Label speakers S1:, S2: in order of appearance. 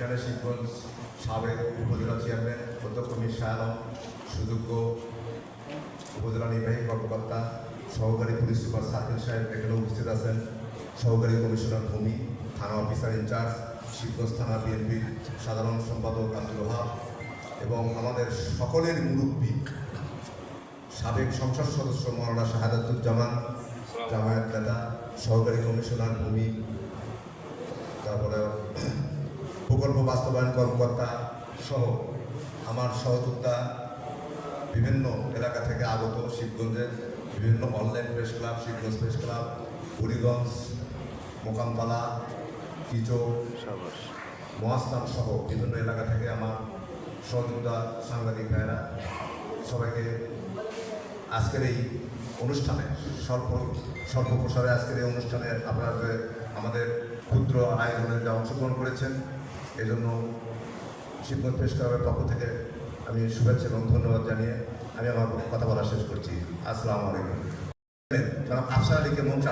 S1: এখানে শিবগঞ্জ সাবেক উপজেলা চেয়ারম্যান অধ্যক্ষ মির শাহ আলম সুযোগ্য উপজেলা নির্বাহী কর্মকর্তা, সহকারী পুলিশ সুপার সার্কেল সাহেব এখানে উপস্থিত আছেন। সহকারী কমিশনার ভূমি, থানা অফিসার ইনচার্জ শিবগঞ্জ থানা বিএনপির সাধারণ সম্পাদক আব্দুল ওহাব এবং আমাদের সকলের মুরব্বী, সাবেক সংসদ সদস্য মৌলানা শাহাদাতুজ্জামান, জামায়াত নেতা, সহকারী কমিশনার ভূমি প্রকল্প বাস্তবায়ন কর্মকর্তা সহ আমার সহযোদ্ধা বিভিন্ন এলাকা থেকে আগত শিবগঞ্জের বিভিন্ন online press club Shibganj press club Buriganj, Mokamtala কিচো Mahasthan সহ বিভিন্ন এলাকা থেকে আমার সহযোদ্ধা, সাংবাদিক ভাইয়েরা সবাইকে আজকের এই অনুষ্ঠানে স্বল্প স্বল্প প্রসারে আজকের এই অনুষ্ঠানে আপনারা ক্ষুদ্র আয়োজনে যা অংশগ্রহণ করেছেন, এজন্য শিবগঞ্জ প্রেস ক্লাবের পক্ষ থেকে আমি শুভেচ্ছা এবং ধন্যবাদ জানিয়ে আমি আমার কথা বলা শেষ করছি। আসসালামু আলাইকুম। জনাব আফসার আলীকে মঞ্চ